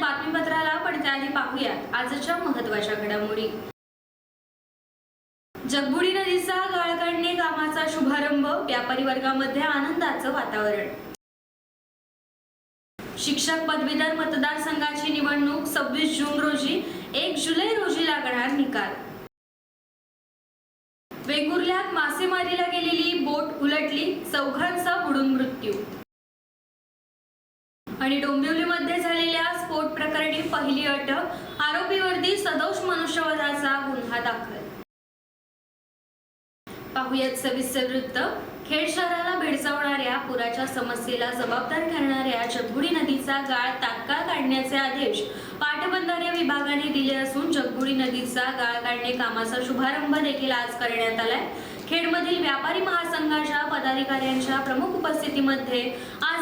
बातमीपत्राला पण त्याआधी पाहूयात आजच्या महत्त्वाच्या घडामोडी. जगबुडी नदीचा गाळ काढणे कामाचा शुभारंभ व्यापारी वर्गामध्ये आनंदाचं वातावरण. शिक्षक पदवीधर मतदारसंघाची निवडणूक सव्वीस जून रोजी एक जुलै रोजी लागणार निकाल. वेंगुर्ल्यात मासेमारीला गेलेली बोट उलटली चौघांचा बुडून मृत्यू. आणि डोंबिवलीमध्ये झालेल्या स्फोट प्रकरणी पहिली अटक आरोपीवरती सदोष मनुष्यवधाचा गुन्हा दाखल. पाहुयात सविस्तर वृत्त. खेड शहराला भेडसावणाऱ्या पुराच्या समस्येला जबाबदार ठरणाऱ्या जगबुडी नदीचा गाळ तात्काळ काढण्याचे आदेश पाटबंधारे विभागाने दिले असून जगबुडी नदीचा गाळ काढणे कामाचा शुभारंभ देखील आज करण्यात आलाय. खेडमधील व्यापारी महासंघाच्या पदाधिकाऱ्यांच्या प्रमुख उपस्थितीमध्ये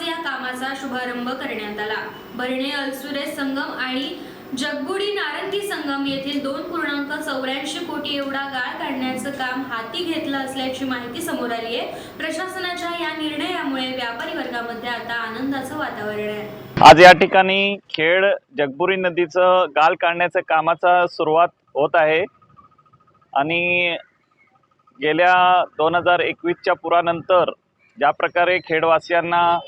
आज या कामाचा शुभारंभ करण्यात आला. भरणे अलसुरे संगम आणि जगबुडी नारंगी संगम येथील दोन पूर्णांक चौऱ्याऐंशी कोटी एवढा गाळ काढण्याचं काम हाती घेतलं असल्याची माहिती समोर आली आहे. प्रशासनाच्या या निर्णयामुळे व्यापारी वर्गामध्ये आता आनंदाचं वातावरण आहे. आज या ठिकाणी खेड जगबुरी नदीचं गाल काढण्याचं कामाचा सुरुवात होत आहे. आणि गेल्या दोन हजार एकवीसच्या पुरानंतर ज्या प्रकारे खेडवासियांना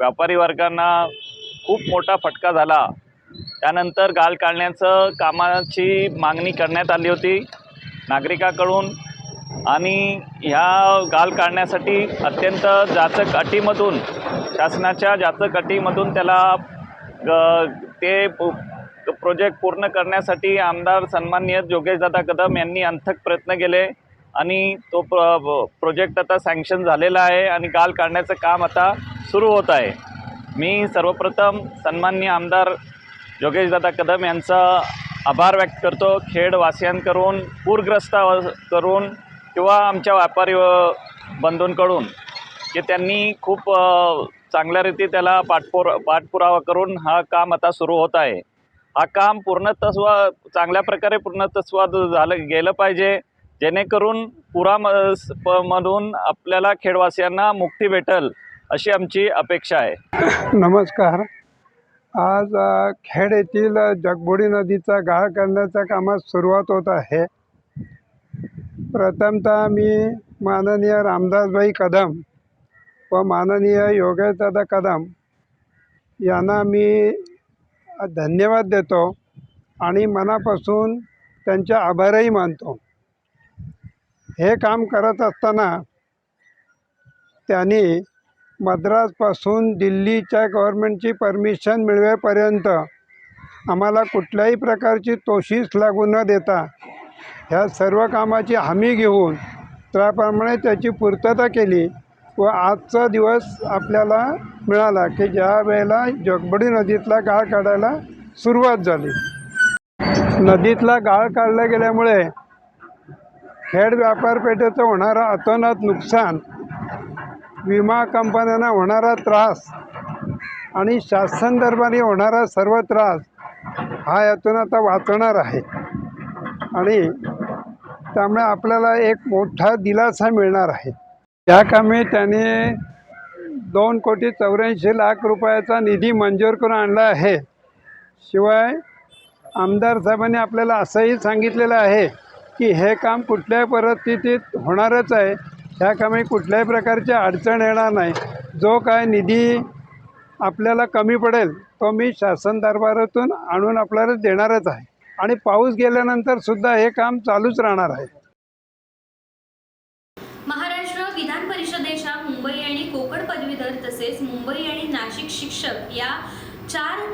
व्यापारी वर्गांना खूप मोठा फटका झाला. त्यानंतर गाल काढण्याचं कामाची मागणी करण्यात आली होती. नागरिकाकडून आणि ह्या गाल काढण्यासाठी अत्यंत जाचक अटीमधून शासनाच्या जाचक अटीमधून त्याला ग- ते प्रोजेक्ट पूर्ण करण्यासाठी आमदार सन्माननीय योगेशदादा कदम यांनी अंथक प्रयत्न केले. आणि तो प्र प्रोजेक्ट आता सँक्शन झालेला आहे आणि गाल काढण्याचं काम आता सुरू होत आहे. मी सर्वप्रथम सन्माननीय आमदार योगेशदादा कदम यांचा आभार व्यक्त करतो. खेडवासियांकडून पूरग्रस्ता करून किंवा आमच्या व्यापारी बंधूंकडून की त्यांनी खूप चांगल्या रीती त्याला पाठपुर पाठपुरावा करून हा काम आता सुरू होत आहे. हा काम पूर्णतस्व चांगल्या प्रकारे पूर्णतस्व झालं गेलं पाहिजे. जेणेकरून पुराम स- प- मधून आपल्याला खेडवासियांना मुक्ती भेटेल अशी आमची अपेक्षा आहे. नमस्कार. आज खेड येथील जगबोडी जगबुडी नदीचा गाळ करण्याच्या कामास सुरुवात होत आहे. प्रथमतः मी माननीय रामदासभाई कदम व माननीय योगेशदादा कदम यांना मी धन्यवाद देतो आणि मनापासून त्यांचे आभारही मानतो. हे काम करत असताना त्यांनी मद्रासपासून दिल्लीच्या गव्हर्मेंटची परमिशन मिळवेपर्यंत आम्हाला कुठल्याही प्रकारची तोशीस लागू न देता ह्या सर्व कामाची हमी घेऊन त्याप्रमाणे त्याची पूर्तता केली व आजचा दिवस आपल्याला मिळाला की ज्या वेळेला जगबडी नदीतला गाळ काढायला सुरुवात झाली. नदीतला गाळ काढला गेल्यामुळे खेड व्यापारपेठेचं होणारं अतोनात नुकसान विमा कंपन्यांना होणारा त्रास आणि शासन दरबारी होणारा सर्व त्रास हा यातून आता वाचणार आहे. आणि त्यामुळे आपल्याला एक मोठा दिलासा मिळणार आहे. या कामी त्याने दोन कोटी चौऱ्याऐंशी लाख रुपयाचा निधी मंजूर करून आणला आहे. शिवाय आमदार साहेबांनी आपल्याला असंही सांगितलेलं आहे की हे काम कुठल्याही परिस्थितीत होणारच आहे. ह्या कामी कुठल्याही प्रकारची अडचण येणार नाही. जो काय निधी आपल्याला कमी पडेल तो मी शासन दरबारातून आणून आपल्याला देणारच आहे. आणि पाऊस गेल्यानंतर सुद्धा हे काम चालूच राहणार आहे. महाराष्ट्र विधान परिषदेच्या मुंबई आणि कोकण पदवीधर तसेच मुंबई आणि नाशिक शिक्षक या चार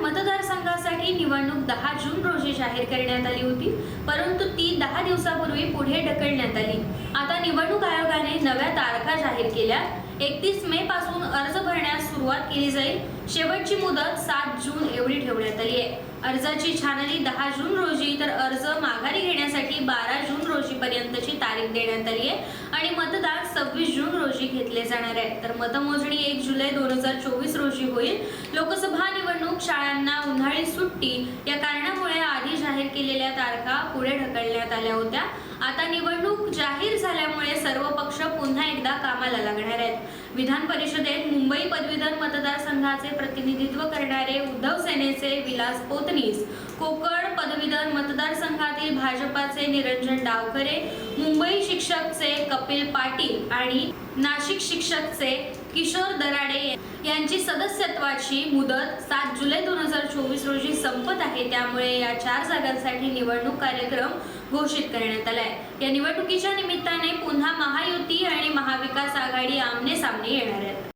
मतदारसंघासाठी निवडणूक दहा जून रोजी जाहीर करण्यात आली होती परंतु ती दहा दिवसापूर्वी पुढे ढकलण्यात आली. आता निवडणूक आयोगाने नव्या तारखा जाहीर केल्या. एकतीस मे पासून अर्ज भरण्यास सुरुवात केली जाईल. शेवटची मुदत सात जून एवढी ठेवण्यात आली आहे. अर्जाची छाननी दहा जून रोजी तर अर्ज माघारी घेण्यासाठी बारा जून रोजीपर्यंतची तारीख देण्यात आली आहे आणि मतदान सव्वीस जून रोजी घेतले जाणार आहे. तर मतमोजणी एक जुलै दोन हजार चोवीस रोजी होईल. लोकसभा निवडणूक शाळांना उन्हाळी सुट्टी या कारणामुळे आधी जाहीर केलेल्या तारखा पुढे ढकलण्यात आल्या होत्या. आता निवडणूक जाहीर झाल्यामुळे सर्व पक्ष पुन्हा एकदा कामाला लागणार आहेत. विधान परिषदेत मुंबई पदवीधर मतदारसंघाचे प्रतिनिधित्व करणारे उद्धव सेनेचे विलास पोतनीस कोकण पदवीधर मतदारसंघातील भाजपाचे निरंजन डावखरे मुंबई शिक्षकचे कपिल पाटील आणि नाशिक शिक्षकचे किशोर दराडे यांची सदस्यत्वाची मुदत सात जुलै दोन हजार चोवीस रोजी संपत आहे. त्यामुळे या चार जागांसाठी निवडणूक कार्यक्रम घोषित करण्यात आलाय. या निवडणुकीच्या निमित्ताने पुन्हा महायुती आणि महाविकास आघाडी आमने सामने येणार आहेत.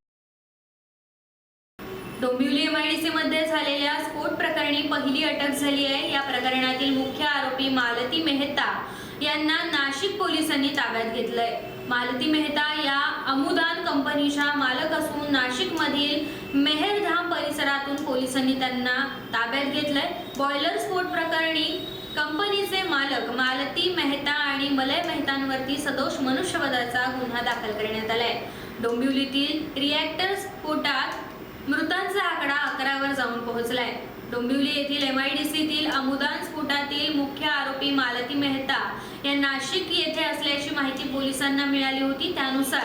डोंबिवली एमआयडीसी मध्ये झालेल्या स्फोट प्रकरणी पहिली अटक झाली आहे. या प्रकरणातील मुख्य आरोपी मालती मेहता यांना नाशिक पोलिसांनी ताब्यात घेतलंय. मालती मेहता या अमुदान कंपनीच्या मालक असून नाशिकमधील मेहरधाम परिसरातून पोलिसांनी त्यांना ताब्यात घेतलंय. बॉयलर स्फोट प्रकरणी कंपनीचे मालक मालती मेहता आणि मलय मेहतांवरती सदोष मनुष्यवधाचा गुन्हा दाखल करण्यात आलाय. डोंबिवलीतील रिॲक्टर स्फोटात मृतांचा आकडा अकरावर जाऊन पोहोचलाय. डोंबिवली येथील एम आय डी सीतील अमुदान स्फोटातील मुख्य आरोपी मालती मेहता या नाशिक येथे पोलिसांना मिळाली होती. त्यानुसार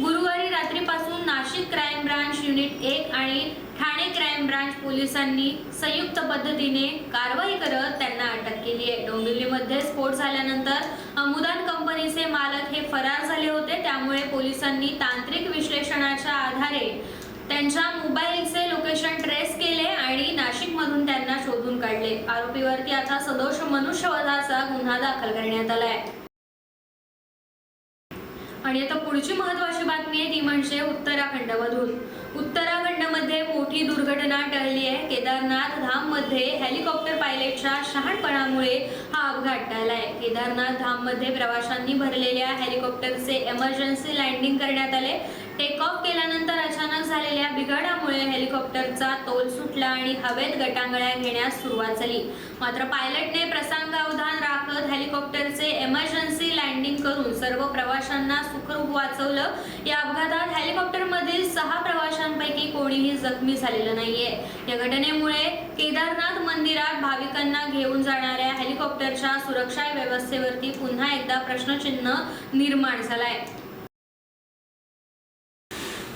गुरुवारी रात्रीपासून नाशिक क्राईम ब्रांच युनिट एक आणि ठाणे क्राईम ब्रांच पोलिसांनी संयुक्त पद्धतीने कारवाई करत त्यांना अटक केली आहे. डोंबिवलीमध्ये स्फोट झाल्यानंतर अमुदान कंपनीचे मालक हे फरार झाले होते. त्यामुळे पोलिसांनी तांत्रिक विश्लेषणाच्या आधारे त्यांच्या मोबाईलचे लोकेशन ट्रेस केले आणि नाशिकमधून त्यांना शोधून काढले. आरोपीवरती आता सदोष मनुष्यवधाचा गुन्हा दाखल करण्यात आला आहे. आणि आता पुढची महत्वाची बातमी आहे ती म्हणजे उत्तराखंडमधून. उत्तराखंडमध्ये मोठी दुर्घटना टळली आहे. केदारनाथ धाममध्ये हेलिकॉप्टर पायलटच्या शहाणपणामुळे हा अपघात टळलाय केदारनाथ धाममध्ये प्रवाशांनी भरलेल्या हेलिकॉप्टरचे एमर्जन्सी लँडिंग करण्यात आले. टेक ऑफ केल्यानंतर अचानक झालेल्या बिघाडामुळे हेलिकॉप्टरचा तोल सुटला आणि हवेत गटांगळ्या घेण्यास सुरुवात झाली. मात्र पायलटने प्रसंगावधान राखत हेलिकॉप्टरचे एमर्जन्सी लँडिंग करून सर्व प्रवाशांना सुखरूप वाचवलं. या अपघातात हेलिकॉप्टरमधील सहा प्रवाशांपैकी कोणीही जखमी झालेलं नाहीये. या घटनेमुळे केदारनाथ मंदिरात भाविकांना घेऊन जाणाऱ्या हेलिकॉप्टरच्या सुरक्षा व्यवस्थेवरती पुन्हा एकदा प्रश्नचिन्ह निर्माण झालाय.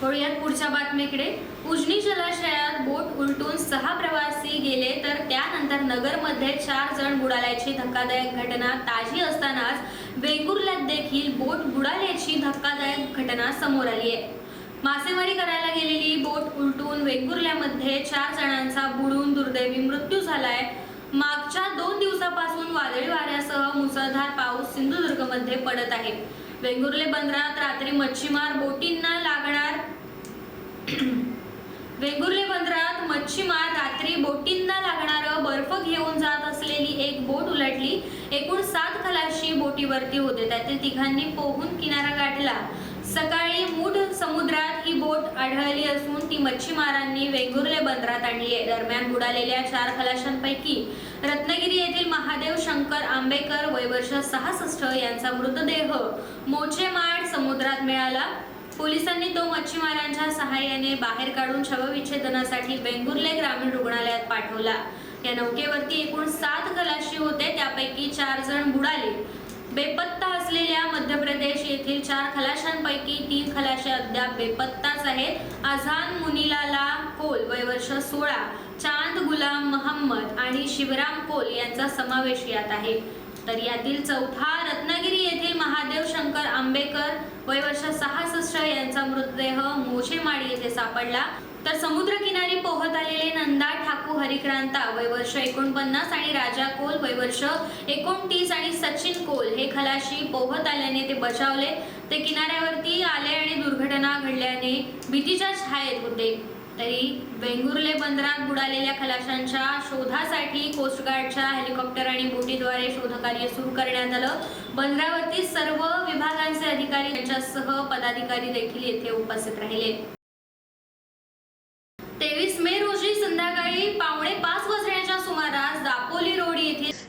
वळूयात पुढच्या बातमीकडे. उजनी जलाशयात बोट उलटून सहा प्रवासी गेले तर त्यानंतर नगरमध्ये चार जण बुडाल्याची धक्कादायक घटना ताजी असतानाच वेंगुर्ल्यात देखील बोट बुडाल्याची धक्कादायक घटना समोर आली आहे. मासेमारी करायला गेलेली बोट उलटून वेंगुर्ल्यामध्ये चार जणांचा बुडून दुर्दैवी मृत्यू झालाय. मागच्या दोन दिवसापासून वादळी वाऱ्यासह मुसळधार पाऊस सिंधुदुर्गमध्ये पडत आहे. वेंगुर्ले बंदरात रात्री मच्छीमार बोटींना लागणार. वेंगुर्ले बंदरात मच्छीमार रात्री बोटींना लागणार बर्फ घेऊन जात असलेली एक बोट उलटली. एकूण सात खलाशी बोटीवरती होते. त्यातील तिघांनी पोहून किनारा गाठला. सकाळी मूठ आढळली असून ती मच्छीमारांनी वेंगुर्ले बंदरात आणली आहे दरम्यान बुडालेल्या चार खलाशांपैकी रत्नागिरी येथील महादेव शंकर आंबेकर वय वर्ष सहासष्ट यांचा मृतदेह मोचेमाड समुद्रात मिळाला. पोलिसांनी तो मच्छीमारांच्या सहाय्याने बाहेर काढून शवविच्छेदनासाठी वेंगुर्ले ग्रामीण रुग्णालयात पाठवला. या नौकेवरती एकूण सात खलाशी होते त्यापैकी चार जण बुडाले. बेपत्ता प्रदेश येथील चार खलाशांपैकी तीन खलाशे अद्याप बेपत्ताच आहेत. आझान मुनिलाला कोल वय वर्ष सोळा चांद गुलाम महम्मद आणि शिवराम कोल यांचा समावेश यात आहे. तर यातील चौथा रत्नागिरी येथील महादेव शंकर आंबेकर वय वर्ष सहासष्ट यांचा मृतदेह मोशेमाडी येथे सापडला. तर समुद्रकिनारी पोहत आलेले नंदा हरिक्रांता वय वर्ष एकोणपन्नास आणि राजा कोल वय वर्ष एकोणतीस आणि सचिन कोल हे खलाशी पोहत आल्याने ते बचावले. ते किनाऱ्यावरती आले आणि दुर्घटना घडल्याने भीतीच्या छायेत होते. तरी वेंगुर्ले बंदरात बुडालेल्या खलाशांच्या शोधासाठी कोस्टगार्डच्या हेलिकॉप्टर आणि बोटीद्वारे शोधकार्य सुरू करण्यात आलं. बंदरावरती सर्व विभागांचे अधिकारी यांच्यासह पदाधिकारी देखील येथे उपस्थित राहिले.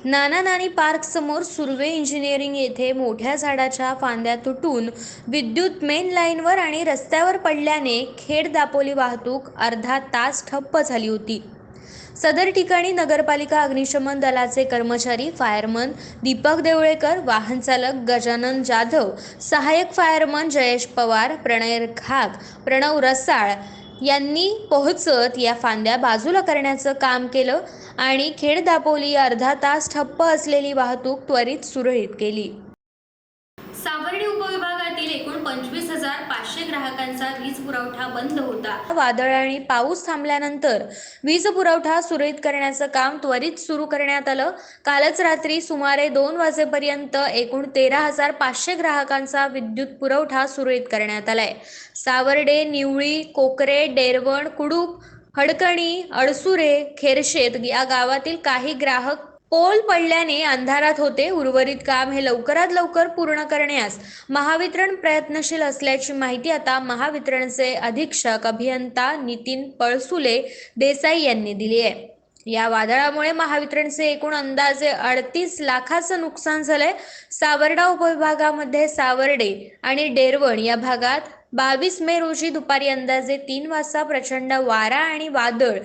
नाना नानी पार्क समोर सुर्वे इंजिनिअरिंग येथे मोठ्या झाडाच्या फांद्या तुटून विद्युत मेन लाईनवर आणि रस्त्यावर पडल्याने खेड दापोली वाहतूक अर्धा तास ठप्प झाली होती. सदर ठिकाणी नगरपालिका अग्निशमन दलाचे कर्मचारी फायरमन दीपक देवळेकर वाहन चालक गजानन जाधव सहाय्यक फायरमन जयेश पवार प्रणय घाग प्रणव रसाळ यांनी पोहोचत या फांद्या बाजूला करण्याचं काम केलं आणि खेड दापोली अर्धा तास ठप्प असलेली वाहतूक त्वरित सुरळीत केली सावर्डी उपविभागातील एकूण पंचवीस हजार पाचशे वीज पुरवठा बंद होता. वादळ आणि पाऊस थांबल्यानंतर वीज पुरवठा सुरळीत करण्याचं काम त्वरित सुरू करण्यात आलं. कालच रात्री सुमारे दोन वाजेपर्यंत एकूण तेरा हजार पाचशे ग्राहकांचा विद्युत पुरवठा सुरळीत करण्यात आलाय. सावर्डे निवळी कोकरे डेरवण कुडूप हडकणी अडसुरे खेरशेत या गावातील काही ग्राहक पोल पडल्याने अंधारात होते उर्वरित काम हे लवकरात लवकर पूर्ण करण्यास महावितरण प्रयत्नशील असल्याची माहिती आता महावितरणचे अधीक्षक अभियंता नितीन पळसुले देसाई यांनी दिली आहे. या वादळामुळे महावितरणचे एकूण अंदाजे अडतीस लाखाचं नुकसान झालंय. सावर्डा उपविभागामध्ये सावर्डे आणि डेरवण या भागात बावीस मे रोजी दुपारी अंदाजे तीन वाजता प्रचंड वारा आणि वादळ.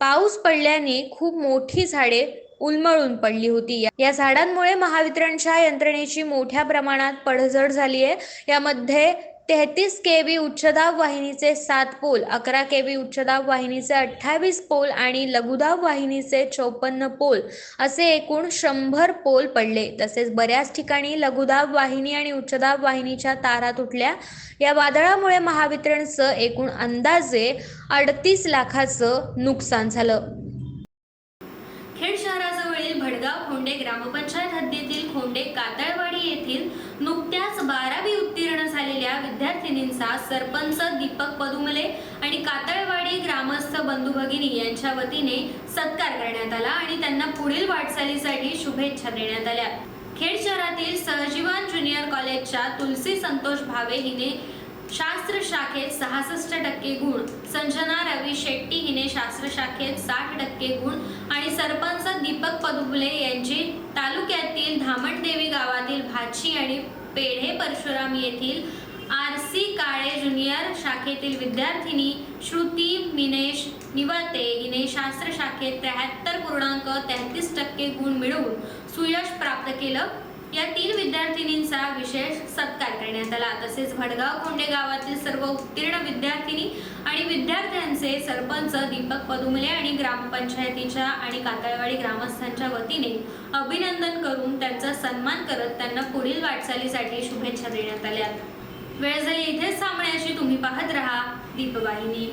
पाऊस पडल्याने खूप मोठी झाडे उलमळून पडली होती. या- या झाडांमुळे महावितरणच्या यंत्रणेची मोठ्या प्रमाणात पडझड झाली आहे. यामध्ये तेहतीस के व्ही उच्चदाब वाहिनीचे सात पोल अकरा के व्ही उच्चदाब वाहिनीचे अठ्ठावीस पोल आणि लघुदाब वाहिनीचे चौपन्न पोल असे एकूण शंभर पोल पडले. तसेच बऱ्याच ठिकाणी लघुदाब वाहिनी आणि उच्चदाब वाहिनीच्या तारा तुटल्या. या वादळामुळे महावितरणचं एकूण अंदाजे अडतीस लाखाचं नुकसान झालं खेड शहराजवळील भडगाव खोंडे ग्रामपंचायत हद्दीतील खोंडे कातळवाडी येथील नुकत्याच बारावी उत्तीर्ण झालेल्या विद्यार्थिनींचा सरपंच दीपक पदुमले आणि कातळवाडी ग्रामस्थ बंधू भगिनी यांच्या वतीने सत्कार करण्यात आला आणि त्यांना पुढील वाटचालीसाठी शुभेच्छा देण्यात आल्या. खेड शहरातील सहजीवन ज्युनियर कॉलेजच्या तुलसी संतोष भावे हिने शास्त्र शाखेत सहासष्ट टक्के गुण संजना रवी शेट्टी हिने शास्त्र शाखेत साठ टक्के गुण आणि सरपंच दीपक पदुबले यांची तालुक्यातील धामणदेवी गावातील भाची आणि पेढे परशुराम येथील आर सी काळे ज्युनियर शाखेतील विद्यार्थिनी श्रुती मिनेश निवाते हिने शास्त्र शाखेत त्र्याहत्तर पूर्णांक तेहतीस टक्के गुण मिळवून सुयश प्राप्त केलं. या तीन विद्यार्थिनींचा विशेष सत्कार करण्यात आला. तसेच भडगाव कोंडे गावातील सर्व उत्तीर्ण विद्यार्थिनी आणि विद्यार्थ्यांचे सरपंच दीपक पदुमले आणि ग्रामपंचायतीच्या आणि कातळवाडी ग्रामस्थांच्या वतीने अभिनंदन करून त्यांचा सन्मान करत त्यांना पुढील वाटचालीसाठी शुभेच्छा देण्यात आल्या. वेळ झाली इथेच थांबण्याची तुम्ही पाहत राहा दीपवाहिनी.